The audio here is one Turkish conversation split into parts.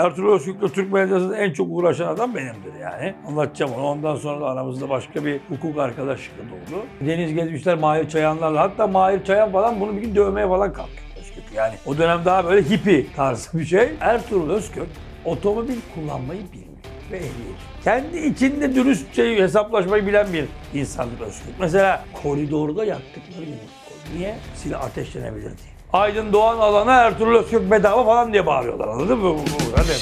Ertuğrul Özkürk'le Türk medyasında en çok uğraşan adam benimdir yani. Anlatacağım onu. Ondan sonra da aramızda başka bir hukuk arkadaşlığı da oldu. Deniz gezmişler Mahir Çayanlarla. Hatta Mahir Çayan falan bunu bir gün dövmeye falan kalktı Özkök. Yani o dönem daha böyle hippie tarzı bir şey. Ertuğrul Özkök otomobil kullanmayı bilmiyor ve ehliyet. Kendi içinde dürüstçe hesaplaşmayı bilen bir insandır Özkök. Mesela koridorda yaktıkları gün. Niye? Silah ateşlenebilir diye. Aydın Doğan alana Ertuğrul Özkök bedava falan diye bağırıyorlar anladın mı? Hadi.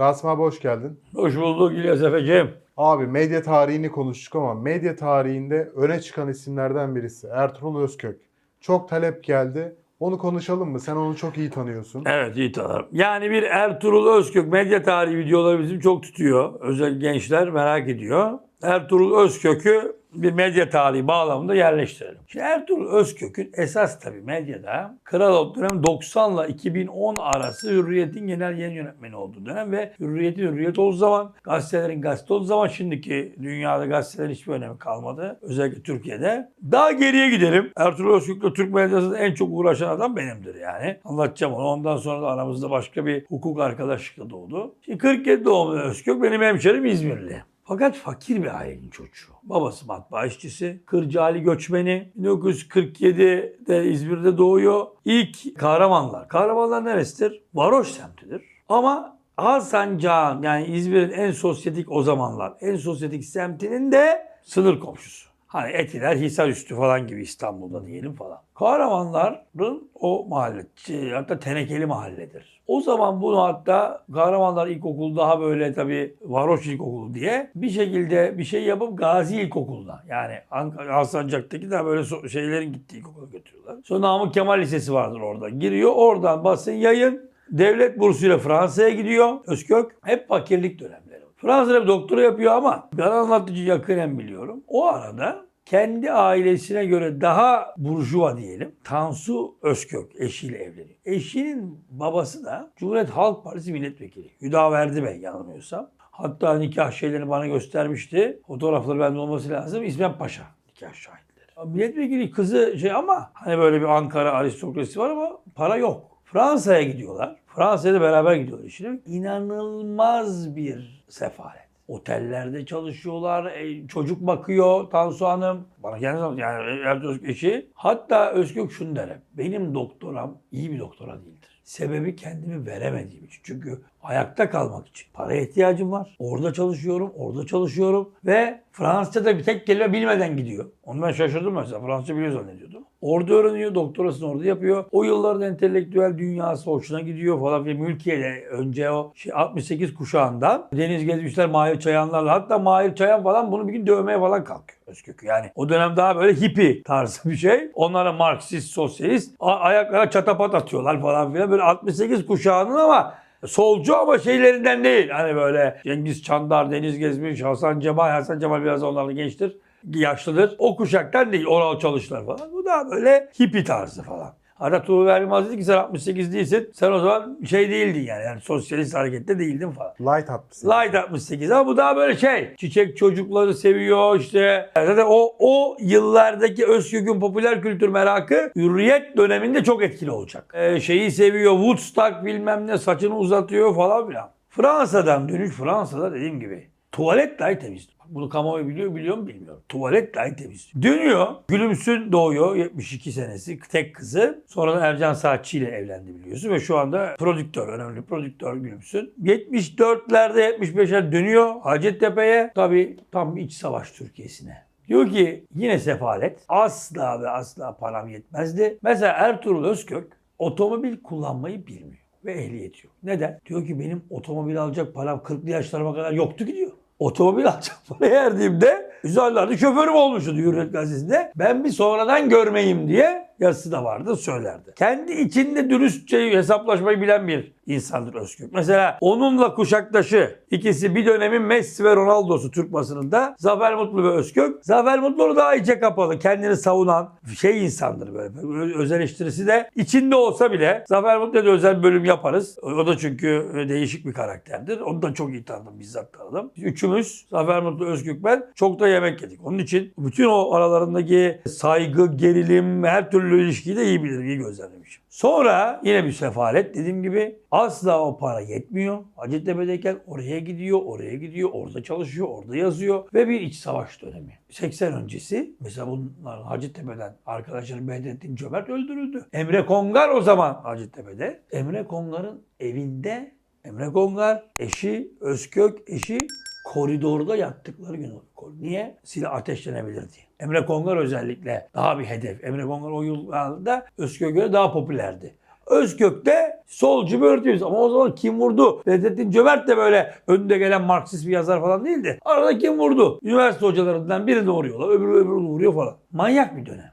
Rasim abi hoş geldin. Hoş bulduk İlyas Efe'ciğim. Abi medya tarihini konuştuk ama medya tarihinde öne çıkan isimlerden birisi Ertuğrul Özkök. Çok talep geldi. Onu konuşalım mı? Sen onu çok iyi tanıyorsun. Evet iyi tanırım. Yani bir Ertuğrul Özkök medya tarihi videoları bizim çok tutuyor. Özel gençler merak ediyor. Ertuğrul Özkök'ü bir medya tarihi bağlamında yerleştirelim. Şimdi Ertuğrul Özkök'ün esas tabii medyada Kral olduğu dönem 90 ile 2010 arası Hürriyet'in genel yayın yönetmeni olduğu dönem ve Hürriyet'in Hürriyet olduğu zaman, gazetelerin gazete olduğu zaman şimdiki dünyada gazetelerin hiçbir önemi kalmadı. Özellikle Türkiye'de. Daha geriye gidelim. Ertuğrul Özkök'le Türk medyasında en çok uğraşan adam benimdir yani. Anlatacağım onu. Ondan sonra da aramızda başka bir hukuk arkadaşlığı da oldu. Şimdi 47 doğumlu Özkök benim hemşerim İzmirli. Fakat fakir bir ailenin çocuğu. Babası matbaa işçisi, Kırcaali göçmeni. 1947'de İzmir'de doğuyor. İlk kahramanlar. Kahramanlar neresidir? Varoş semtidir. Ama Alsancak'ın yani İzmir'in en sosyetik o zamanlar en sosyetik semtinin de sınır komşusu. Hani Etiler, Hisarüstü falan gibi İstanbul'da diyelim falan. Kahramanların o mahalle, şey, hatta tenekeli mahalledir. O zaman bunu hatta Kahramanlar İlkokulu daha böyle tabii varoş İlkokulu diye bir şekilde bir şey yapıp Gazi İlkokulu'na yani Ankara, Alsancak'taki de böyle so- şeylerin gittiği ilkokula götürüyorlar. Sonra Namık Kemal Lisesi vardır orada. Giriyor oradan basın yayın Devlet bursuyla Fransa'ya gidiyor. Özkök hep fakirlik dönemleri. Fransa'da doktora yapıyor ama ben anlatıcı yakinen biliyorum. O arada kendi ailesine göre daha burjuva diyelim. Tansu Özkök eşiyle evleniyor. Eşinin babası da Cumhuriyet Halk Partisi milletvekili. Hüdaverdi Bey yanılmıyorsam. Hatta nikah şeylerini bana göstermişti. Fotoğrafları bende olması lazım. İsmet Paşa nikah şahitleri. Milletvekili kızı şey ama hani böyle bir Ankara aristokrasi var ama para yok. Fransa'ya gidiyorlar. Fransa'ya da beraber gidiyorlar işte. İnanılmaz bir sefalet. Otellerde çalışıyorlar, e, çocuk bakıyor Tansu Hanım. Bana kendi zaman yani Erdoğan Özkök. Hatta Özkök şunu der hep, benim doktoram iyi bir doktora değildir. Sebebi kendimi veremediğim için. Çünkü ayakta kalmak için paraya ihtiyacım var. Orada çalışıyorum, orada çalışıyorum ve Fransızca'da bir tek kelime bilmeden gidiyor. Onu ben şaşırdım mesela. Fransızca biliyor zannediyordum. Orada öğreniyor, doktorasını orada yapıyor. O yıllarda entelektüel dünyası hoşuna gidiyor falan. Ve Mülkiye'de önce o şey 68 kuşağından Deniz Gezmişler Mahir Çayanlarla hatta Mahir Çayan falan bunu bir gün dövmeye falan kalkıyor Özkök'ü. Yani o dönem daha böyle hippie tarzı bir şey. Onlara Marksist, sosyalist ayaklara çatapat atıyorlar falan filan. Böyle 68 kuşağının ama solcu ama şeylerinden değil. Hani böyle Cengiz Çandar, Deniz Gezmiş, Hasan Cemal. Hasan Cemal biraz onlarla gençtir. Yaşlıdır. O kuşaktan değil. Oral çalışlar falan. Bu da böyle hippie tarzı falan. Hatta Tuğba Erbilmaz dedi ki sen 68 değilsin. Sen o zaman şey değildin yani. yani sosyalist harekette değildin falan. Light atmışsın. Light 68 ama bu daha böyle şey. Çiçek çocukları seviyor işte. Zaten o, o yıllardaki Özgürk'ün popüler kültür merakı Hürriyet döneminde çok etkili olacak. Ee, şeyi seviyor Woodstock bilmem ne saçını uzatıyor falan filan. Fransa'dan dönüş Fransa'da dediğim gibi tuvalet dahi temiz. Bunu kamuoyu biliyor, biliyor mu bilmiyorum. Tuvalet dahi temiz. Dönüyor. Gülümsün doğuyor. 72 senesi. Tek kızı. Sonradan Ercan Saatçi ile evlendi biliyorsun. Ve şu anda prodüktör. Önemli prodüktör Gülümsün. 74'lerde 75'e dönüyor Hacettepe'ye. Tabii tam iç savaş Türkiye'sine. Diyor ki yine sefalet. Asla ve asla param yetmezdi. Mesela Ertuğrul Özkök otomobil kullanmayı bilmiyor ve ehliyeti yok. Neden? Diyor ki benim otomobil alacak param 40'lı yaşlarıma kadar yoktu ki diyor. Otomobil alacak parayı erdiğimde Üzerlerde şoförüm olmuştu Hürriyet Gazetesi'nde. Ben bir sonradan görmeyeyim diye yazısı da vardı söylerdi. Kendi içinde dürüstçe hesaplaşmayı bilen bir insandır Özgür. Mesela onunla kuşaktaşı ikisi bir dönemin Messi ve Ronaldo'su Türk basınında Zafer Mutlu ve Özkök. Zafer Mutlu daha içe kapalı, kendini savunan şey insandır böyle. Öz eleştirisi de içinde olsa bile Zafer Mutlu'ya da özel bölüm yaparız. O da çünkü değişik bir karakterdir. Onu da çok iyi tanıdım, bizzat tanıdım. Üçümüz Zafer Mutlu, Özgük ben çok da yemek yedik. Onun için bütün o aralarındaki saygı, gerilim, her türlü ilişkiyi de iyi bilirim, iyi gözlemlemişim. Sonra yine bir sefalet dediğim gibi asla o para yetmiyor. Hacettepe'deyken oraya gidiyor, oraya gidiyor, orada çalışıyor, orada yazıyor ve bir iç savaş dönemi. 80 öncesi mesela bunların Hacettepe'den arkadaşları Bedrettin Cömert öldürüldü. Emre Kongar o zaman Hacettepe'de. Emre Kongar'ın evinde Emre Kongar, eşi, Özkök eşi koridorda yattıkları gün oldu. Niye? Silah ateşlenebilir diye. Emre Kongar özellikle daha bir hedef. Emre Kongar o yıllarda Özkök'e göre daha popülerdi. Özkök'te solcu bir örgütüyüz. Ama o zaman kim vurdu? Bedrettin Cömert de böyle önde gelen Marksist bir yazar falan değildi. Arada kim vurdu? Üniversite hocalarından birini vuruyorlar. Öbürü öbürünü vuruyor falan. Manyak bir dönem.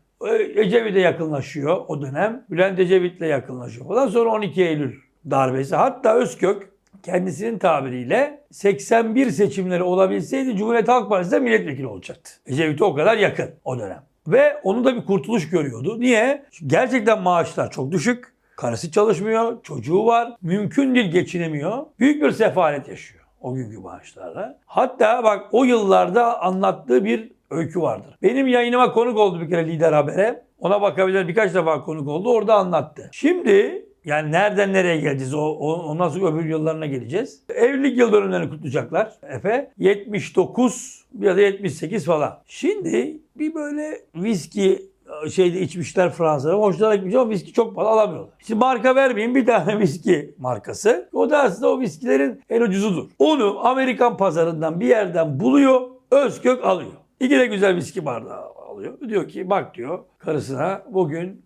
Ecevit'e yakınlaşıyor o dönem. Bülent Ecevit'le yakınlaşıyor falan. Sonra 12 Eylül darbesi. Hatta Özkök kendisinin tabiriyle 81 seçimleri olabilseydi Cumhuriyet Halk Partisi'de milletvekili olacaktı. Ecevit'e o kadar yakın o dönem. Ve onu da bir kurtuluş görüyordu. Niye? Gerçekten maaşlar çok düşük. Karısı çalışmıyor, çocuğu var. Mümkün değil geçinemiyor. Büyük bir sefalet yaşıyor o günkü maaşlarla. Hatta bak o yıllarda anlattığı bir öykü vardır. Benim yayınıma konuk oldu bir kere Lider Haber'e. Ona bakabilir birkaç defa konuk oldu. Orada anlattı. Şimdi yani nereden nereye geleceğiz? O, ondan sonra öbür yıllarına geleceğiz. Evlilik yıl dönümlerini kutlayacaklar. Efe 79 ya da 78 falan. Şimdi bir böyle viski şeyde içmişler Fransa'da. Hoşlarına gitmiş ama viski çok pahalı alamıyorlar. Şimdi marka vermeyeyim bir tane viski markası. O da aslında o viskilerin en ucuzudur. Onu Amerikan pazarından bir yerden buluyor. Özkök alıyor. İki de güzel viski bardağı alıyor. Diyor ki bak diyor karısına bugün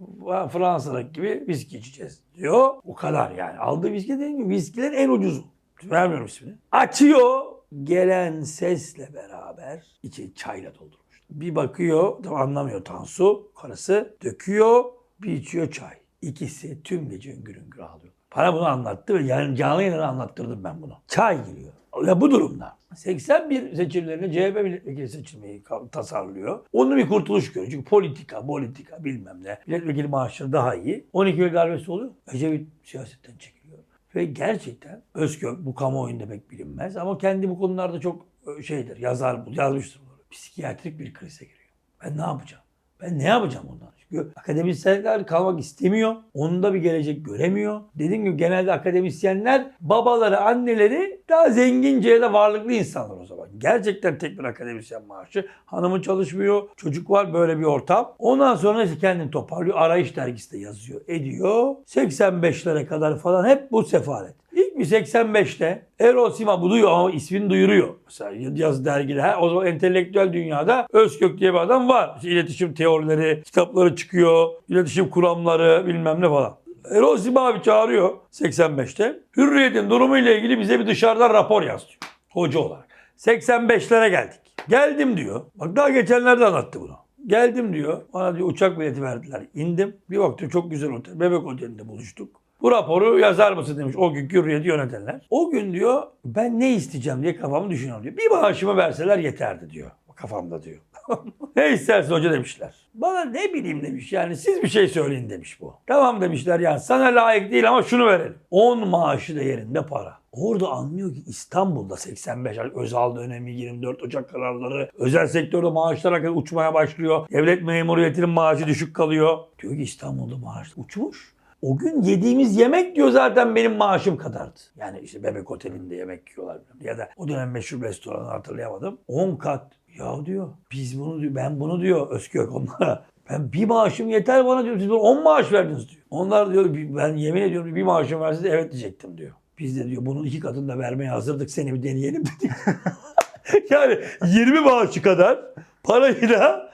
Fransa'daki gibi viski içeceğiz diyor. O kadar yani. Aldığı viski dediğim gibi viskilerin en ucuzu. Vermiyorum ismini. Açıyor. Gelen sesle beraber içi çayla doldurmuş. Bir bakıyor, tam anlamıyor Tansu, karısı. Döküyor, bir içiyor çay. İkisi tüm gece hüngür hüngür ağlıyor. Bana bunu anlattı ve yani canlı yayında anlattırdım ben bunu. Çay giriyor. Ve bu durumda 81 seçimlerinde CHP milletvekili seçilmeyi tasarlıyor. Onun bir kurtuluş görüyor. Çünkü politika, politika bilmem ne. Milletvekili maaşları daha iyi. 12 Eylül darbesi oluyor. Ecevit siyasetten çekiliyor. Ve gerçekten Özkök bu kamuoyunda pek bilinmez ama kendi bu konularda çok şeydir, yazar, yazmıştır bunu. Psikiyatrik bir krize giriyor. Ben ne yapacağım? Ben ne yapacağım ondan? Çünkü akademisyenler kalmak istemiyor. Onda bir gelecek göremiyor. Dediğim gibi genelde akademisyenler babaları, anneleri daha zengince ya da varlıklı insanlar o zaman. Gerçekten tek bir akademisyen maaşı. Hanımı çalışmıyor. Çocuk var böyle bir ortam. Ondan sonra işte kendini toparlıyor. Arayış dergisi de yazıyor, ediyor. 85'lere kadar falan hep bu sefalet. Bir 85'te Erol Sima bu duyuyor ama ismini duyuruyor. Mesela yaz dergide. Her, o zaman entelektüel dünyada Özkök diye bir adam var. İşte iletişim teorileri, kitapları çıkıyor. iletişim kuramları bilmem ne falan. Erol Sima abi çağırıyor 85'te. Hürriyet'in durumu ile ilgili bize bir dışarıdan rapor yaz diyor. Hoca olarak. 85'lere geldik. Geldim diyor. Bak daha geçenlerde anlattı bunu. Geldim diyor. Bana diyor uçak bileti verdiler. İndim. Bir baktım çok güzel otel. Bebek otelinde buluştuk. Bu raporu yazar mısın demiş o günkü hürriyeti yönetenler. O gün diyor ben ne isteyeceğim diye kafamı düşünüyorum diyor. Bir maaşımı verseler yeterdi diyor. Kafamda diyor. ne istersin hoca demişler. Bana ne bileyim demiş yani siz bir şey söyleyin demiş bu. Tamam demişler yani sana layık değil ama şunu verelim. 10 maaşı değerinde para. Orada anlıyor ki İstanbul'da 85 Özal dönemi 24 Ocak kararları özel sektörde maaşlar uçmaya başlıyor. Devlet memuriyetinin maaşı düşük kalıyor. Diyor ki İstanbul'da maaş uçmuş. O gün yediğimiz yemek diyor zaten benim maaşım kadardı. Yani işte bebek otelinde yemek yiyorlar. Ya da o dönem meşhur restoranı hatırlayamadım. 10 kat. Ya diyor biz bunu diyor ben bunu diyor Özkök onlara. Ben bir maaşım yeter bana diyor. Siz bana 10 maaş verdiniz diyor. Onlar diyor ben yemin ediyorum bir maaşım verseniz evet diyecektim diyor. Biz de diyor bunun iki katını da vermeye hazırdık seni bir deneyelim dedik. yani 20 maaşı kadar parayı da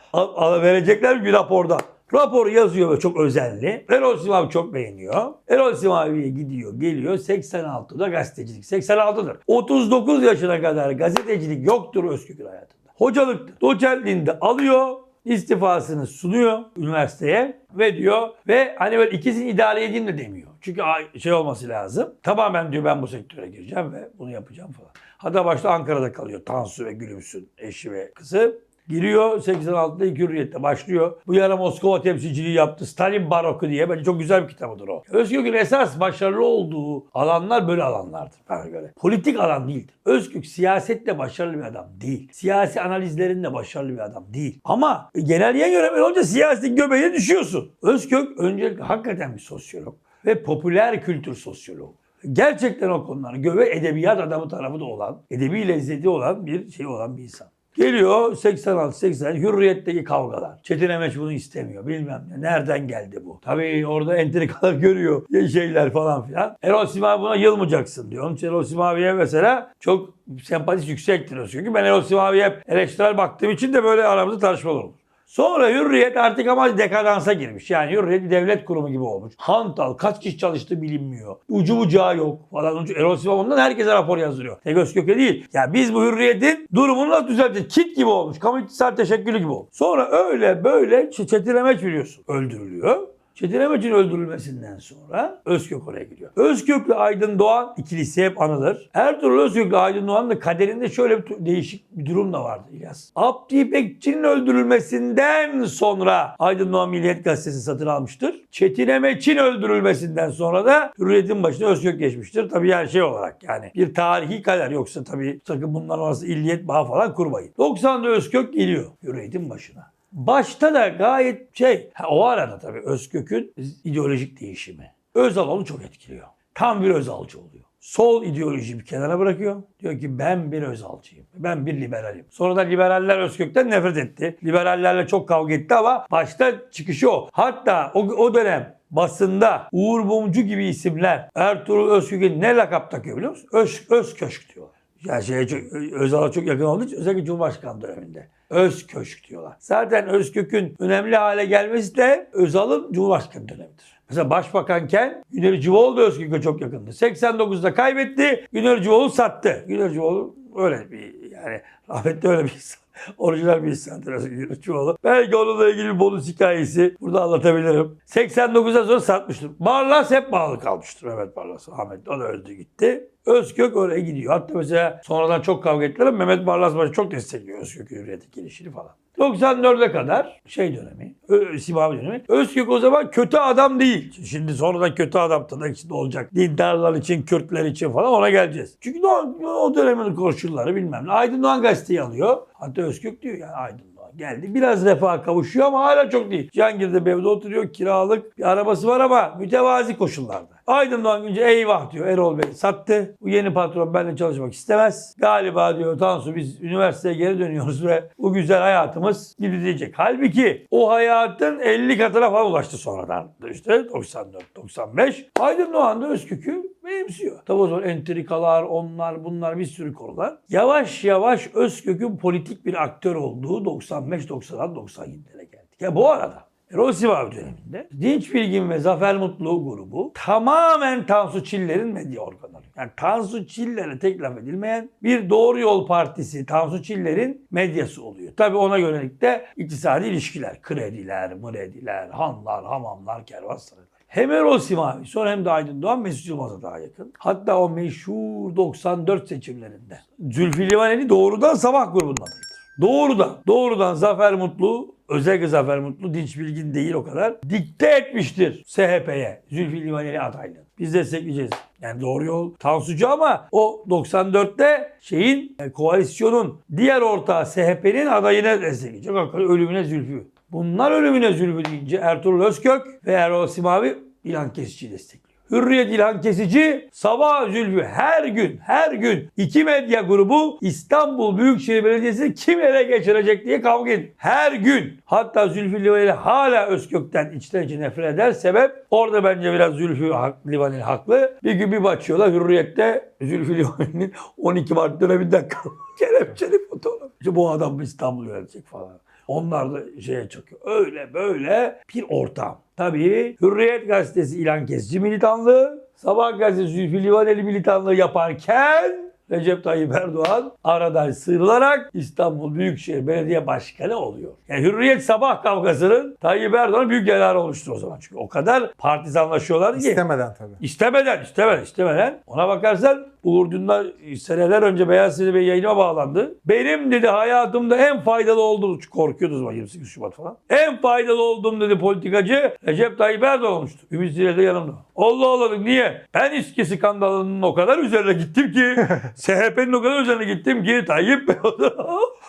verecekler bir raporda. Rapor yazıyor ve çok özenli. Erol Simavi çok beğeniyor. Erol Simavi'ye gidiyor, geliyor. 86'da gazetecilik. 86'dır. 39 yaşına kadar gazetecilik yoktur Özkök'ün hayatında. Hocalık doçentliğinde alıyor istifasını sunuyor üniversiteye ve diyor ve hani böyle ikisini idare edeyim de demiyor. Çünkü şey olması lazım. Tamamen diyor ben bu sektöre gireceğim ve bunu yapacağım falan. Hatta başta Ankara'da kalıyor. Tansu ve Gülümsün eşi ve kızı. Giriyor 86'da ilk hürriyette başlıyor. Bu yana Moskova temsilciliği yaptı. Stalin Baroku diye. Bence çok güzel bir kitabıdır o. Özgür'ün esas başarılı olduğu alanlar böyle alanlardır bana göre. Politik alan değildir. Özgür siyasette başarılı bir adam değil. Siyasi analizlerinde başarılı bir adam değil. Ama genel yayın yönetmeni olunca siyasi göbeğe düşüyorsun. Özkök öncelikle hakikaten bir sosyolog ve popüler kültür sosyologu. Gerçekten o konuları göve edebiyat adamı tarafı da olan, edebi lezzeti olan bir şey olan bir insan. Geliyor 86-80 hürriyetteki kavgalar. Çetin Emeç bunu istemiyor bilmem ne. Nereden geldi bu? Tabii orada entrikalar görüyor. Şeyler falan filan. Erol Simavi buna yılmayacaksın diyor. Onun için Erol Simavi'ye mesela çok sempatisi yüksektir. Çünkü ben Erol Simavi'ye hep eleştirel baktığım için de böyle aramızda tartışmalar olur. Sonra Hürriyet artık ama dekadansa girmiş. Yani Hürriyet bir devlet kurumu gibi olmuş. Hantal kaç kişi çalıştı bilinmiyor. Ucu bucağı yok falan. Erol Sivan ondan herkese rapor yazdırıyor. Tek Özkök'e değil. Ya biz bu Hürriyet'in durumunu nasıl düzelteceğiz? Kit gibi olmuş. Kamu iktisat teşekkülü gibi olmuş. Sonra öyle böyle Ç- Çetin Emeç biliyorsun. Öldürülüyor. Çetin Emeç'in öldürülmesinden sonra Özkök oraya gidiyor. Özkök'le Aydın Doğan ikilisi hep anılır. Ertuğrul Özkök'le Aydın Doğan'ın da kaderinde şöyle bir değişik bir durum da vardı İlyas. Abdi İpekçi'nin öldürülmesinden sonra Aydın Doğan Milliyet Gazetesi satın almıştır. Çetin Emeç'in öldürülmesinden sonra da Hürriyet'in başına Özkök geçmiştir. Tabii yani şey olarak yani bir tarihi kader yoksa tabii sakın bunlar arası illiyet bağı falan kurmayın. 90'da Özkök geliyor Hürriyet'in başına. Başta da gayet şey, o arada tabii Özkök'ün ideolojik değişimi. Özal onu çok etkiliyor. Tam bir Özalcı oluyor. Sol ideolojiyi bir kenara bırakıyor. Diyor ki ben bir Özalcıyım. Ben bir liberalim. Sonra da liberaller Özkök'ten nefret etti. Liberallerle çok kavga etti ama başta çıkışı o. Hatta o, o dönem basında Uğur Mumcu gibi isimler Ertuğrul Özkök'e ne lakap takıyor biliyor musun? Öz, Özköşk diyorlar. Yani şeye çok, Özal'a çok yakın olduğu için özellikle Cumhurbaşkanı döneminde. Özköşk diyorlar. Zaten Özkök'ün önemli hale gelmesi de Özal'ın Cumhurbaşkanı dönemidir. Mesela başbakanken Güner Civoğlu da Özkök'e çok yakındı. 89'da kaybetti, Güner Civoğlu sattı. Güner Civoğlu öyle bir yani rahmetli öyle bir insan. Orijinal bir Özgür Çuvalı. Belki onunla ilgili bir bonus hikayesi burada anlatabilirim. 89'dan sonra satmıştır. Barlas hep bağlı kalmıştır Mehmet Barlas. Ahmet o da öldü gitti. Özkök oraya gidiyor. Hatta mesela sonradan çok kavga ettiler ama Mehmet Barlas başı çok destekliyor Özkök'ün hürriyete gelişini falan. 94'e kadar şey dönemi, Ö- dönemi. Özkök o zaman kötü adam değil. Şimdi sonradan kötü adam tırnak içinde olacak. Dindarlar için, Kürtler için falan ona geleceğiz. Çünkü o, o dönemin koşulları bilmem ne. Aydın Doğan gazeteyi alıyor. Hatta Özkök diyor yani Aydın geldi. Biraz refaha kavuşuyor ama hala çok değil. Cihangir'de bir evde oturuyor. Kiralık bir arabası var ama mütevazi koşullarda. Aydın Doğan Günce eyvah diyor Erol Bey sattı. Bu yeni patron benimle çalışmak istemez. Galiba diyor Tansu biz üniversiteye geri dönüyoruz ve bu güzel hayatımız gidecek. Halbuki o hayatın 50 katına falan ulaştı sonradan. İşte 94-95. Aydın Doğan da Özkök'ü benimsiyor. Tabii o zaman entrikalar, onlar, bunlar bir sürü konular. Yavaş yavaş Özkök'ün politik bir aktör olduğu 95-96-97'lere geldik. Ya bu arada Erol Sivavi döneminde Dinç Bilgin ve Zafer Mutlu grubu tamamen Tansu Çiller'in medya organları. Yani Tansu Çiller'e tek laf edilmeyen bir Doğru Yol Partisi Tansu Çiller'in medyası oluyor. Tabii ona yönelik de iktisadi ilişkiler, krediler, mrediler, hanlar, hamamlar, kervansaray. Hem Erol Simavi sonra hem de Aydın Doğan Mesut Yılmaz'a daha yakın. Hatta o meşhur 94 seçimlerinde Zülfü Livaneli doğrudan sabah grubunun adayıdır. Doğrudan, doğrudan Zafer Mutlu, özellikle Zafer Mutlu, Dinç Bilgin değil o kadar, dikte etmiştir SHP'ye Zülfü Livaneli adaylığını. Biz destekleyeceğiz. Yani doğru yol Tansucu ama o 94'te şeyin, e, koalisyonun diğer ortağı SHP'nin adayını destekleyecek. Ölümüne Zülfü. Bunlar ölümüne Zülfü deyince Ertuğrul Özkök ve Erol Simavi İlhan Kesici'yi destekliyor. Hürriyet İlhan Kesici, Sabah Zülfü her gün, her gün iki medya grubu İstanbul Büyükşehir Belediyesi kim ele geçirecek diye kavga ediyor. Her gün. Hatta Zülfü Livaneli hala Özkök'ten içten içe nefret eder. Sebep orada bence biraz Zülfü Livaneli haklı. Bir gün bir bakıyorlar Hürriyet'te Zülfü Livaneli'nin 12 Mart döneminden kalma kelepçeli fotoğraf. İşte bu adam İstanbul'u yönetecek falan. Onlar da şeye çakıyor. Öyle böyle bir ortam. Tabii Hürriyet Gazetesi ilan kesici militanlığı, Sabah Gazetesi Zülfü Livaneli militanlığı yaparken Recep Tayyip Erdoğan aradan sıyrılarak İstanbul Büyükşehir Belediye Başkanı oluyor. Yani Hürriyet Sabah kavgasının Tayyip Erdoğan'ın büyük yararı oluştu o zaman. Çünkü o kadar partizanlaşıyorlar ki. İstemeden tabii. İstemeden, istemeden, istemeden. Ona bakarsan Uğur Dündar seneler önce Beyaz TV yayına bağlandı. Benim dedi hayatımda en faydalı olduğum, korkuyordu o zaman 28 Şubat falan. En faydalı olduğum dedi politikacı Recep Tayyip Erdoğan olmuştu. Ümit Zile de yanımda. Allah Allah niye? Ben İSKİ skandalının o kadar üzerine gittim ki SHP'nin o kadar üzerine gittim ki Tayyip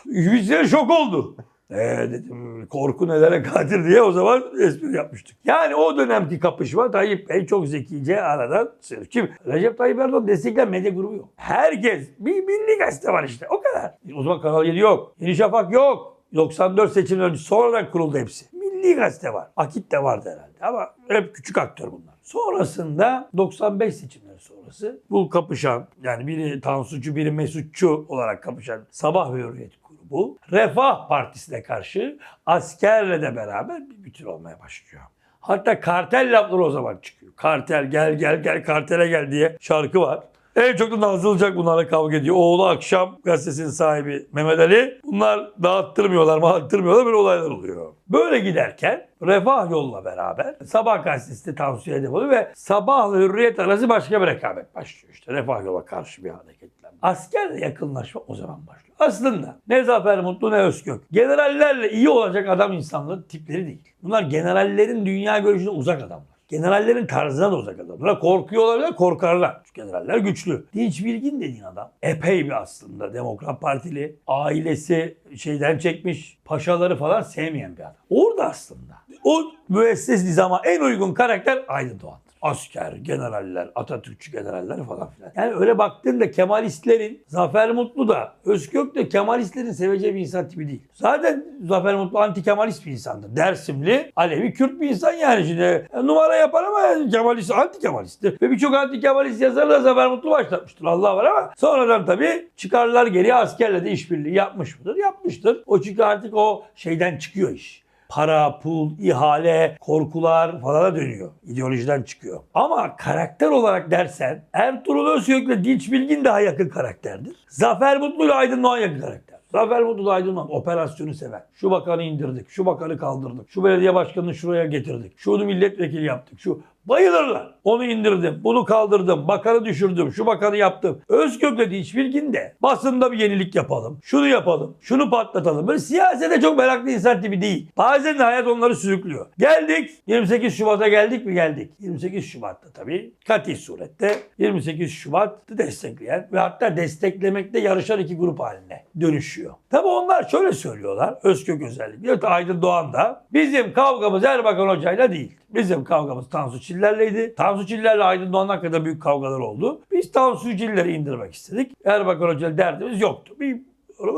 Ümit Zile şok oldu. Ee dedim korku nelere kadir diye o zaman espri yapmıştık. Yani o dönemki kapışma Tayyip Bey çok zekice aradan sırf. Kim? Recep Tayyip Erdoğan destekleyen medya grubu yok. Herkes bir milli gazete var işte o kadar. O zaman Kanal 7 yok. Yeni Şafak yok. 94 seçimden önce sonradan kuruldu hepsi. Milli gazete var. Akit de vardı herhalde ama hep küçük aktör bunlar. Sonrasında 95 seçimleri sonrası bu kapışan yani biri Tansucu biri Mesutçu olarak kapışan Sabah ve Hürriyet grubu Refah Partisi'ne karşı askerle de beraber bir bütün olmaya başlıyor. Hatta kartel lafları o zaman çıkıyor. Kartel gel gel gel kartele gel diye şarkı var. En çok da Nazlı Ilıcak bunlarla kavga ediyor. Oğlu akşam gazetesinin sahibi Mehmet Ali. Bunlar dağıttırmıyorlar, dağıttırmıyorlar böyle olaylar oluyor. Böyle giderken Refah Yol'la beraber Sabah gazetesi de Tansu'ya hedef oluyor ve Sabah'la Hürriyet arası başka bir rekabet başlıyor. İşte Refah Yol'a karşı bir hareketlenme. Askerle yakınlaşma o zaman başlıyor. Aslında ne Zafer Mutlu ne Özgök. Generallerle iyi olacak adam insanlığı tipleri değil. Bunlar generallerin dünya görüşüne uzak adamlar. Generallerin tarzına da uzak adamlar. Korkuyor olabilir, korkarlar. Çünkü generaller güçlü. Dinç Bilgin dediğin adam epey bir aslında Demokrat Partili. Ailesi şeyden çekmiş, paşaları falan sevmeyen bir adam. Orada aslında o müesses nizama en uygun karakter Aydın Doğan'dır. Asker, generaller, Atatürkçü generaller falan filan. Yani öyle baktığında Kemalistlerin, Zafer Mutlu da, Özkök de Kemalistlerin seveceği bir insan tipi değil. Zaten Zafer Mutlu anti Kemalist bir insandır. Dersimli, Alevi, Kürt bir insan yani. Şimdi e, numara yapar ama Kemalist, anti Kemalisttir. Ve birçok anti Kemalist yazarı da Zafer Mutlu başlatmıştır. Allah var ama sonradan tabii çıkarlar geriye askerle de işbirliği yapmış mıdır? Yapmıştır. O çünkü artık o şeyden çıkıyor iş para, pul, ihale, korkular falana dönüyor. İdeolojiden çıkıyor. Ama karakter olarak dersen Ertuğrul Özkök'le Dinç Bilgin daha yakın karakterdir. Zafer Mutlu ile Aydın Doğan yakın karakter. Zafer Mutlu ile Aydın Doğan operasyonu sever. Şu bakanı indirdik, şu bakanı kaldırdık, şu belediye başkanını şuraya getirdik, şunu milletvekili yaptık, şu Bayılırlar. Onu indirdim, bunu kaldırdım, bakanı düşürdüm, şu bakanı yaptım. Özkök'le Dinç Bilgin de basında bir yenilik yapalım, şunu yapalım, şunu patlatalım. Böyle siyasete çok meraklı insan tipi değil. Bazen de hayat onları sürüklüyor. Geldik, 28 Şubat'a geldik mi geldik. 28 Şubat'ta tabii kat'i surette 28 Şubat'ı destekleyen ve hatta desteklemekte yarışan iki grup haline dönüşüyor. Tabii onlar şöyle söylüyorlar, Özkök özellikle, Aydın Doğan da bizim kavgamız Erbakan Hoca'yla değil. Bizim kavgamız Tansu Çiller'leydi. Tansu Çiller'le Aydın Doğan hakkında büyük kavgalar oldu. Biz Tansu Çiller'i indirmek istedik. Erbakan Hoca'yla derdimiz yoktu. Bir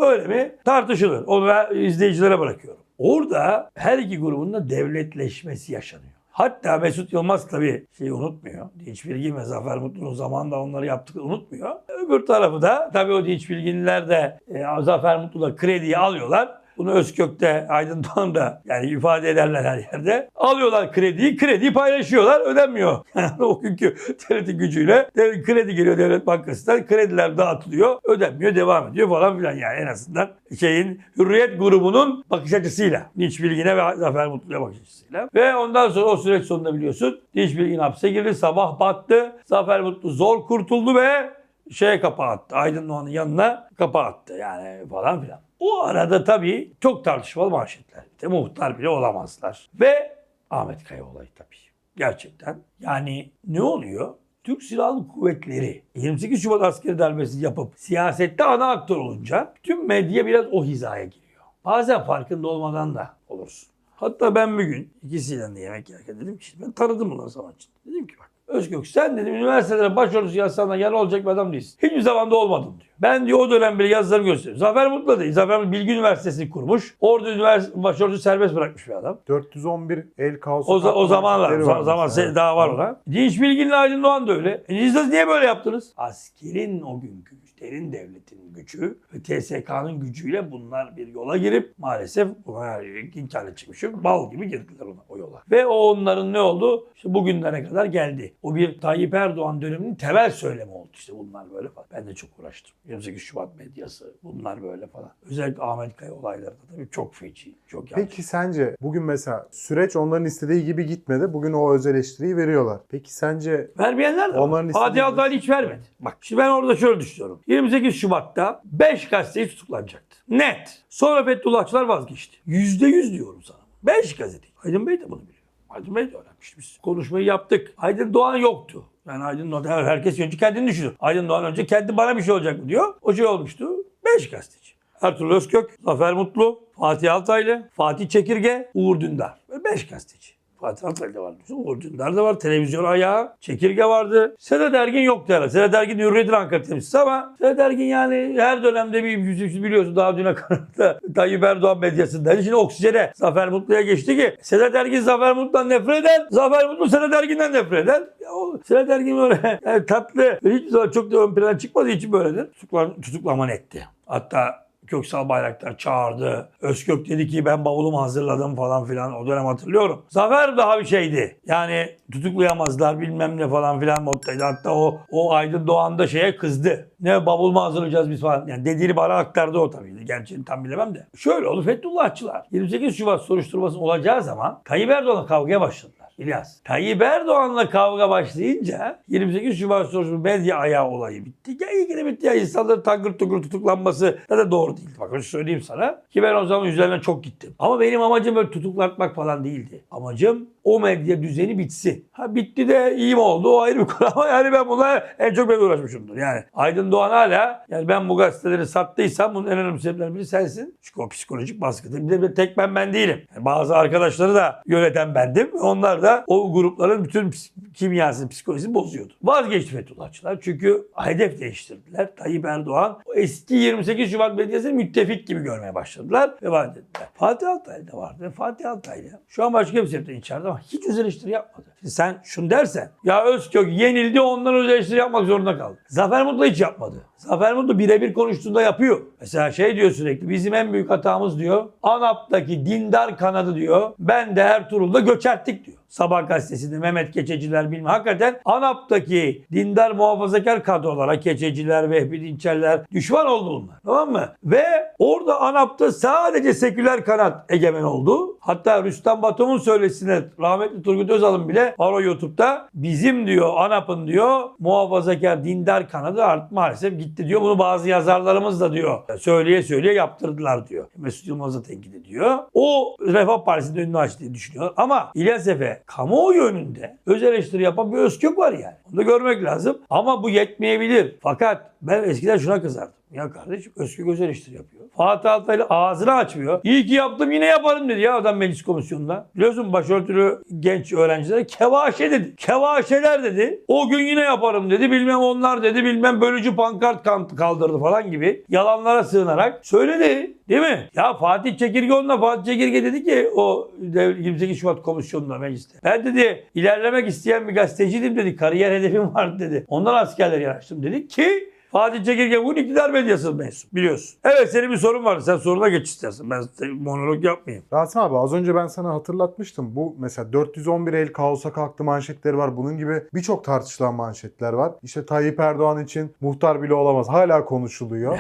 öyle mi? Tartışılır. Onu izleyicilere bırakıyorum. Orada her iki grubun da devletleşmesi yaşanıyor. Hatta Mesut Yılmaz tabii şeyi unutmuyor. Dinç Bilgin ve Zafer Mutlu'nun zamanında onları yaptıklarını unutmuyor. Öbür tarafı da tabii o Dinç Bilginler de e, Zafer Mutlu'da krediyi alıyorlar. Bunu Özkök'te, Aydın Doğan'da yani ifade ederler her yerde. Alıyorlar krediyi, krediyi paylaşıyorlar, ödenmiyor. Yani o günkü TRT gücüyle kredi geliyor Devlet Bankası'ndan, krediler dağıtılıyor, ödenmiyor, devam ediyor falan filan yani en azından şeyin Hürriyet grubunun bakış açısıyla. Dinç Bilgin'e ve Zafer Mutlu'ya bakış açısıyla. Ve ondan sonra o süreç sonunda biliyorsun Dinç Bilgin hapse girdi, sabah battı, Zafer Mutlu zor kurtuldu ve şeye kapağı attı. Aydın Doğan'ın yanına kapağı attı yani falan filan. O arada tabii çok tartışmalı manşetler. İşte muhtar bile olamazlar. Ve Ahmet Kaya olayı tabii. Gerçekten. Yani ne oluyor? Türk Silahlı Kuvvetleri 28 Şubat askeri darbesi yapıp siyasette ana aktör olunca tüm medya biraz o hizaya giriyor. Bazen farkında olmadan da olursun. Hatta ben bir gün ikisiyle de yemek yerken dedim ki ben tanıdım bunları için. Dedim ki bak Özgök sen dedim üniversitelere başvurusu yazsana yan olacak bir adam değilsin. Hiçbir zamanda olmadın diyor. Ben diyor o dönem bile yazılarımı gösteriyorum. Zafer Mutlu değil. Zafer Mutlu Bilgi Üniversitesi'ni kurmuş. Orada üniversite başvurusu serbest bırakmış bir adam. 411 el kaosu. O, za- o zamanlar, zaman se- Evet. daha var ona. Dinç Bilgin'le Aydın Doğan da öyle. E siz niye böyle yaptınız? Askerin o günkü derin devletin gücü ve TSK'nın gücüyle bunlar bir yola girip maalesef buna inkar çıkmışım. Bal gibi girdiler ona, o yola. Ve o onların ne oldu? İşte bugünlere kadar geldi. O bir Tayyip Erdoğan döneminin temel söylemi oldu. İşte bunlar böyle falan. Ben de çok uğraştım. 28 Şubat medyası bunlar böyle falan. Özellikle Ahmet Kaya olayları da tabii çok feci. Çok yanlış. Peki sence bugün mesela süreç onların istediği gibi gitmedi. Bugün o öz eleştiriyi veriyorlar. Peki sence Vermeyenler de Onların. Fatih istediği- Altaylı hiç vermedi. Bak şimdi ben orada şöyle düşünüyorum. 28 Şubat'ta 5 gazeteci tutuklanacaktı. Net. Sonra Fethullahçılar vazgeçti. %100 diyorum sana. 5 gazeteci. Aydın Bey de bunu biliyor. Aydın Bey de öğrenmiş. Biz konuşmayı yaptık. Aydın Doğan yoktu. Yani Aydın Doğan her- herkes önce kendini düşünüyor. Aydın Doğan önce kendi bana bir şey olacak mı diyor. O şey olmuştu. 5 gazeteci. Ertuğrul Özkök, Zafer Mutlu, Fatih Altaylı, Fatih Çekirge, Uğur Dündar. 5 gazeteci. Fatih Altaylı da vardı. Dündar da var. Televizyon ayağı. Çekirge vardı. Sedat Ergin yoktu herhalde. Sedat Ergin Hürriyet'in Ankara temsilcisi ama Sedat Ergin yani her dönemde bir yüzü biliyorsun daha düne kadar Tayyip Erdoğan medyasındaydı. Şimdi oksijene Zafer Mutlu'ya geçti ki Sedat Ergin Zafer Mutlu'dan nefret eder. Zafer Mutlu Sedat Ergin'den nefret eder. Ya o Sedat Ergin böyle yani tatlı hiçbir zaman çok da ön plana çıkmadığı için böyledir. Tutuklan, tutuklaman etti. Hatta Köksal Bayraktar çağırdı. Özkök dedi ki ben bavulumu hazırladım falan filan. O dönem hatırlıyorum. Zafer daha bir şeydi. Yani tutuklayamazlar bilmem ne falan filan moddaydı. Hatta o o Aydın Doğan da şeye kızdı. Ne bavulumu hazırlayacağız biz falan. Yani dediğini bana aktardı o tabii. Gerçeğini tam bilemem de. Şöyle oldu Fethullahçılar. 28 Şubat soruşturması olacağı zaman Tayyip Erdoğan'la kavgaya başladılar. İlyas. Tayyip Erdoğan'la kavga başlayınca 28 Şubat soruşturması medya ayağı olayı bitti. Ya iyi ki de bitti ya. İnsanların tangır tukur tutuklanması da, da doğru değildi. Bak onu söyleyeyim sana. Ki ben o zaman üzerine çok gittim. Ama benim amacım böyle tutuklatmak falan değildi. Amacım o medya düzeni bitsin. Ha bitti de iyi mi oldu o ayrı bir konu ama yani ben buna en çok ben uğraşmışımdır. Yani Aydın Doğan hala yani ben bu gazeteleri sattıysam bunun en önemli sebeplerinden biri sensin. Çünkü o psikolojik baskıdır. Bir de bir tek ben ben değilim. Yani bazı arkadaşları da yöneten bendim. Onlar da o grupların bütün kimyasını, psikolojisini bozuyordu. Vazgeçti Fethullahçılar. Çünkü hedef değiştirdiler. Tayyip Erdoğan eski 28 Şubat medyasını müttefik gibi görmeye başladılar ve vaat ettiler. Fatih Altaylı da vardı. Fatih Altaylı şu an başka bir sebepten içeride ama hiç öz yapmadı. Şimdi sen şunu dersen ya Özkök yenildi ondan öz yapmak zorunda kaldı. Zafer Mutlu hiç yapmadı. Zafer Mutlu birebir konuştuğunda yapıyor. Mesela şey diyor sürekli bizim en büyük hatamız diyor. ANAP'taki dindar kanadı diyor. Ben de Ertuğrul'da göçerttik diyor. Sabah gazetesinde Mehmet Keçeciler bilmem. Hakikaten ANAP'taki dindar muhafazakar kadrolara Keçeciler, Vehbi Dinçerler düşman oldu bunlar. Tamam mı? Ve orada ANAP'ta sadece seküler kanat egemen oldu. Hatta Rüstem Batum'un söylesine rahmetli Turgut Özal'ın bile var o YouTube'da bizim diyor ANAP'ın diyor muhafazakar dindar kanadı art maalesef gitti diyor. Bunu bazı yazarlarımız da diyor söyleye söyleye yaptırdılar diyor. Mesut Yılmaz'ı tenkit ediyor. O Refah Partisi'nin önünü açtı diye düşünüyor. Ama İlyas Efe kamuoyu önünde öz eleştiri yapan bir Özkök var yani. Onu da görmek lazım. Ama bu yetmeyebilir. Fakat ben eskiden şuna kızardım. Ya kardeşim Özkök öz eleştiri yapıyor. Fatih Altaylı ağzını açmıyor. İyi ki yaptım yine yaparım dedi ya adam meclis komisyonunda. Biliyorsun başörtülü genç öğrencilere kevaşe dedi. Kevaşeler dedi. O gün yine yaparım dedi. Bilmem onlar dedi. Bilmem bölücü pankart kaldırdı falan gibi. Yalanlara sığınarak söyledi. Değil mi? Ya Fatih Çekirge onunla Fatih Çekirge dedi ki o dev- 28 Şubat komisyonunda mecliste. Ben dedi ilerlemek isteyen bir gazeteciydim dedi. Kariyer hedefim vardı dedi. Ondan askerler yanaştım dedi ki Fatih Çekirge bugün iktidar medyası mensup biliyorsun. Evet senin bir sorun vardı. Sen soruna geç istersen. Ben monolog yapmayayım. Rasim abi az önce ben sana hatırlatmıştım. Bu mesela 411 el kaosa kalktı manşetleri var. Bunun gibi birçok tartışılan manşetler var. İşte Tayyip Erdoğan için muhtar bile olamaz. Hala konuşuluyor.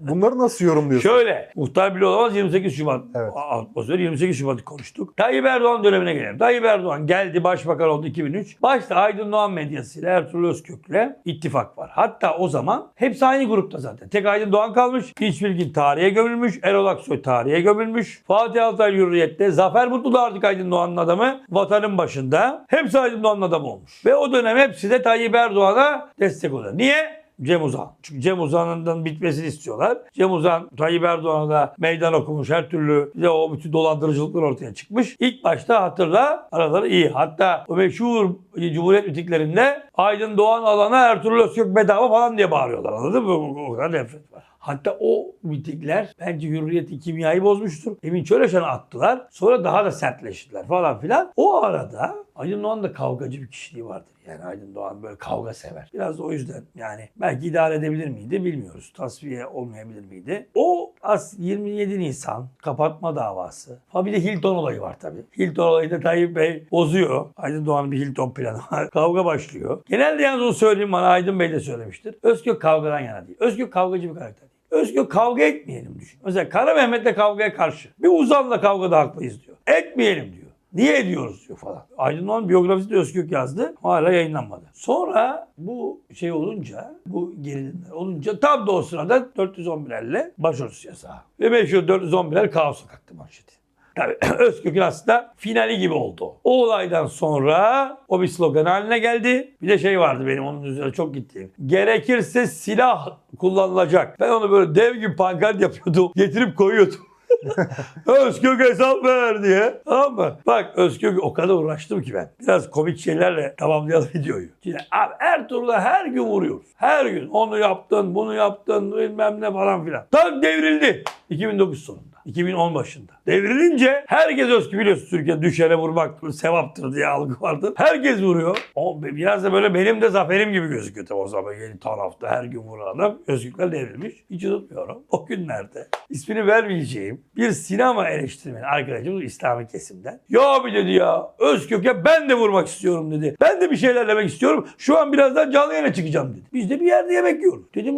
Bunları nasıl yorumluyorsun? Şöyle muhtar bile olamaz 28 Şubat. Evet. Atmosfer 28 Şubat'ı konuştuk. Tayyip Erdoğan dönemine gelelim. Tayyip Erdoğan geldi başbakan oldu 2003. Başta Aydın Doğan medyasıyla Ertuğrul Özkök'le ittifak var. Hatta o zaman hepsi aynı grupta zaten. Tek Aydın Doğan kalmış. Hiç Bilgin tarihe gömülmüş. Erol Aksoy tarihe gömülmüş. Fatih Altay Hürriyet'te. Zafer Mutlu da artık Aydın Doğan'ın adamı. Vatanın başında. Hepsi Aydın Doğan'ın adamı olmuş. Ve o dönem hepsi de Tayyip Erdoğan'a destek oluyor. Niye? Cem Uzan. Çünkü Cem Uzan'ın bitmesini istiyorlar. Cem Uzan Tayyip Erdoğan'a da meydan okumuş her türlü bir de o bütün dolandırıcılıklar ortaya çıkmış. İlk başta hatırla araları iyi. Hatta o meşhur Cumhuriyet mitinglerinde Aydın Doğan alana Ertuğrul Özkök bedava falan diye bağırıyorlar. Anladın mı? O kadar nefret var. Hatta o mitingler bence hürriyeti kimyayı bozmuştur. Emin Çöreşen'i attılar. Sonra daha da sertleştiler falan filan. O arada Aydın Doğan da kavgacı bir kişiliği vardır. Yani Aydın Doğan böyle kavga sever. Biraz o yüzden yani belki idare edebilir miydi bilmiyoruz. Tasfiye olmayabilir miydi? O as 27 Nisan kapatma davası. Ha bir de Hilton olayı var tabii. Hilton olayı da Tayyip Bey bozuyor. Aydın Doğan'ın bir Hilton planı var. Kavga başlıyor. Genelde yalnız onu söyleyeyim bana Aydın Bey de söylemiştir. Özgök kavgadan yana değil. Özgök kavgacı bir karakter. Özgür kavga etmeyelim düşün. Mesela Kara Mehmet'le kavgaya karşı. Bir Uzan'la kavgada haklıyız diyor. Etmeyelim diyor. Niye ediyoruz diyor falan. Aydın Doğan biyografisinde Özgök yazdı. Hala yayınlanmadı. Sonra bu şey olunca, bu gerilimler olunca tam da o sırada 411'lerle başörtüsü yasağı. Ve meşhur 411'ler kaos kalktı manşeti. Tabii Özkök'ün aslında finali gibi oldu. O olaydan sonra o bir slogan haline geldi. Bir de şey vardı benim onun üzerine çok gittiğim. Gerekirse silah kullanılacak. Ben onu böyle dev gibi pankart yapıyordum. Getirip koyuyordum. Özkök hesap ver diye. Tamam mı? Bak Özkök o kadar uğraştım ki ben. Biraz komik şeylerle tamamlayalım videoyu. Şimdi abi Ertuğrul'a her gün vuruyoruz. Her gün. Onu yaptın, bunu yaptın, bilmem ne falan filan. Tam devrildi. 2009 sonunda. 2010 başında. Devrilince herkes Özkü biliyorsun Türkiye düşene vurmak sevaptır diye algı vardır. Herkes vuruyor. O biraz da böyle benim de zaferim gibi gözüküyor tabii o zaman yeni tarafta her gün vuran adam Özgürler devrilmiş. Hiç unutmuyorum. O günlerde ismini vermeyeceğim bir sinema eleştirmeni arkadaşımız İslami kesimden. Ya abi dedi ya Özkök'e ben de vurmak istiyorum dedi. Ben de bir şeyler demek istiyorum. Şu an birazdan canlı yayına çıkacağım dedi. Biz de bir yerde yemek yiyoruz. Dedim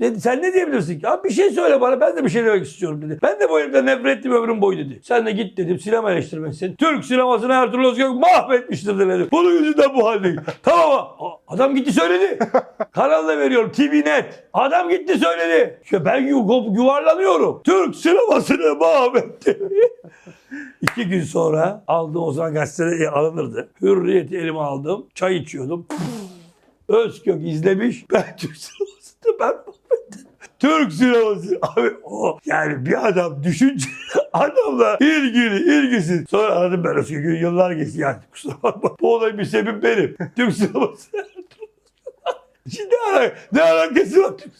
dedi, sen ne diyebilirsin ki? Abi bir şey söyle bana ben de bir şey demek istiyorum dedi. Ben de bu heriften nefret ettim ömrüm boyu dedi. Sen de git dedim sinema eleştirmenisin. Türk sinemasını Ertuğrul Özkök mahvetmiştir dedi. Bunun yüzünden bu haldeyiz. tamam? Adam gitti söyledi. Kanalda veriyorum TV net. Adam gitti söyledi. İşte ben yu- yuvarlanıyorum. Türk sinemasını mahvetti. İki gün sonra aldığım o zaman gazetede alınırdı. Hürriyeti elime aldım. Çay içiyordum. Özkök izlemiş. Ben Türk sinemasını ben mahvettim. Türk sineması. Abi o yani bir adam düşünce adamla ilgili ilgisiz. Sonra aradım ben Özkök'ü yıllar geçti yani kusura bakma. Bu olayın bir sebebi benim. Türk sineması. Şimdi ara, ne alakası var Türk?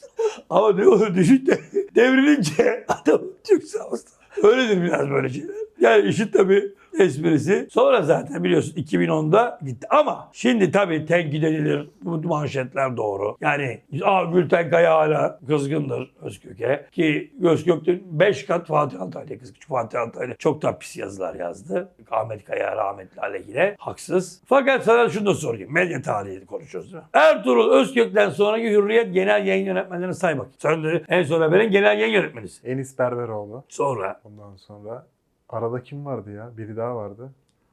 Ama ne olur düşün de devrilince adam Türk sineması. Öyledir biraz böyle şeyler. Yani işin tabii esprisi. Sonra zaten biliyorsun 2010'da gitti. Ama şimdi tabii tenkit edilir. Bu manşetler doğru. Yani Aa, Gülten Kaya hala kızgındır Özkök'e. Ki Özkök'te 5 kat Fatih Altaylı kız. Fatih Altaylı çok da pis yazılar yazdı. Ahmet Kaya rahmetli aleyhine. Haksız. Fakat sana şunu da sorayım. Medya tarihi konuşuyoruz değil mi? Ertuğrul Özkök'ten sonraki Hürriyet Genel Yayın Yönetmenlerini say bakayım. Sen de en son haberin genel yayın yönetmenisin. Enis Berberoğlu. Sonra Ondan sonra arada kim vardı ya? Biri daha vardı.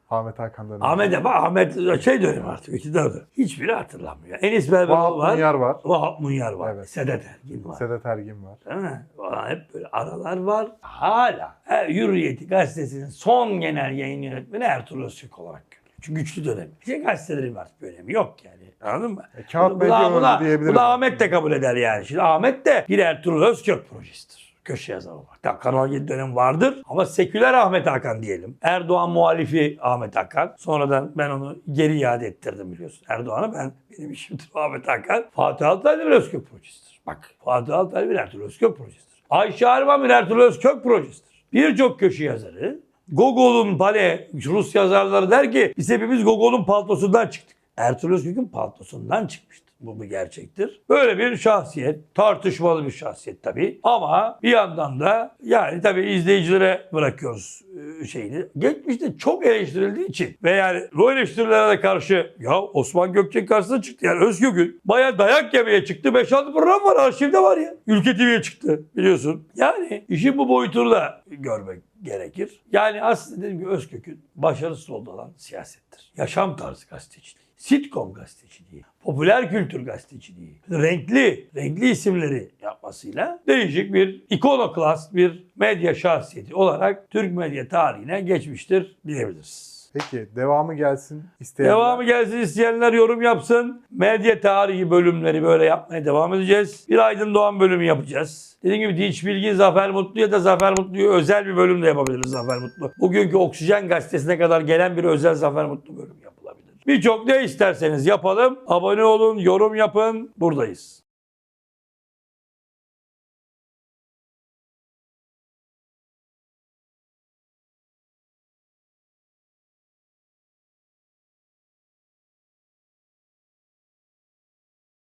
Ahmet Hakan dönemi. Ahmet ama Ahmet şey dönemi artık iktidar dönemi. Hiçbiri hatırlamıyor. Enis Vahap var. Munyar var. Vahap Munyar var. Evet. Sedat Ergin var. Sedat Ergin var. Değil mi? Valla hep böyle aralar var. Hala e, Hürriyeti gazetesinin son genel yayın yönetmeni Ertuğrul Öztürk olarak görüyor. Çünkü güçlü dönemi. Bir şey gazetelerin artık bir önemi yok yani. Anladın mı? E, kağıt medya öldü diyebiliriz. buna Ahmet de kabul eder yani. Şimdi Ahmet de bir Ertuğrul Özkök projesidir. Köşe yazarı. Tamam, Kanal 7 dönem vardır ama seküler Ahmet Hakan diyelim. Erdoğan muhalifi Ahmet Hakan. Sonradan ben onu geri iade ettirdim biliyorsun. Erdoğan'a ben benim işimdir Ahmet Hakan. Fatih Altaylı bir Özkök projesidir. Bak Fatih Altaylı bir Ertuğrul Özkök projesidir. Ayşe Arman bir Ertuğrul Özkök projesidir. Birçok köşe yazarı Gogol'un bale Rus yazarları der ki biz hepimiz Gogol'un paltosundan çıktık. Ertuğrul Özkök'ün paltosundan çıkmıştır. Bu bir gerçektir. Böyle bir şahsiyet, tartışmalı bir şahsiyet tabii. Ama bir yandan da yani tabii izleyicilere bırakıyoruz e, şeyini. Geçmişte çok eleştirildiği için ve yani o eleştirilere karşı ya Osman Gökçek karşısına çıktı. Yani Özgök'ün bayağı dayak yemeye çıktı. 5-6 program var arşivde var ya. Ülke TV'ye çıktı biliyorsun. Yani işin bu boyutunu da görmek gerekir. Yani aslında dediğim gibi Özkök'ün başarısız olduğu siyasettir. Yaşam tarzı gazeteciliği, sitcom gazeteciliği, popüler kültür gazeteciliği, renkli, renkli isimleri yapmasıyla değişik bir ikonoklast, bir medya şahsiyeti olarak Türk medya tarihine geçmiştir diyebiliriz. Peki devamı gelsin isteyenler. Devamı gelsin isteyenler yorum yapsın. Medya tarihi bölümleri böyle yapmaya devam edeceğiz. Bir Aydın Doğan bölümü yapacağız. Dediğim gibi Dinç Bilgin, Zafer Mutlu ya da Zafer Mutlu'yu özel bir bölüm de yapabiliriz Zafer Mutlu. Bugünkü Oksijen Gazetesi'ne kadar gelen bir özel Zafer Mutlu bölüm yapılabilir. Birçok ne isterseniz yapalım. Abone olun, yorum yapın. Buradayız.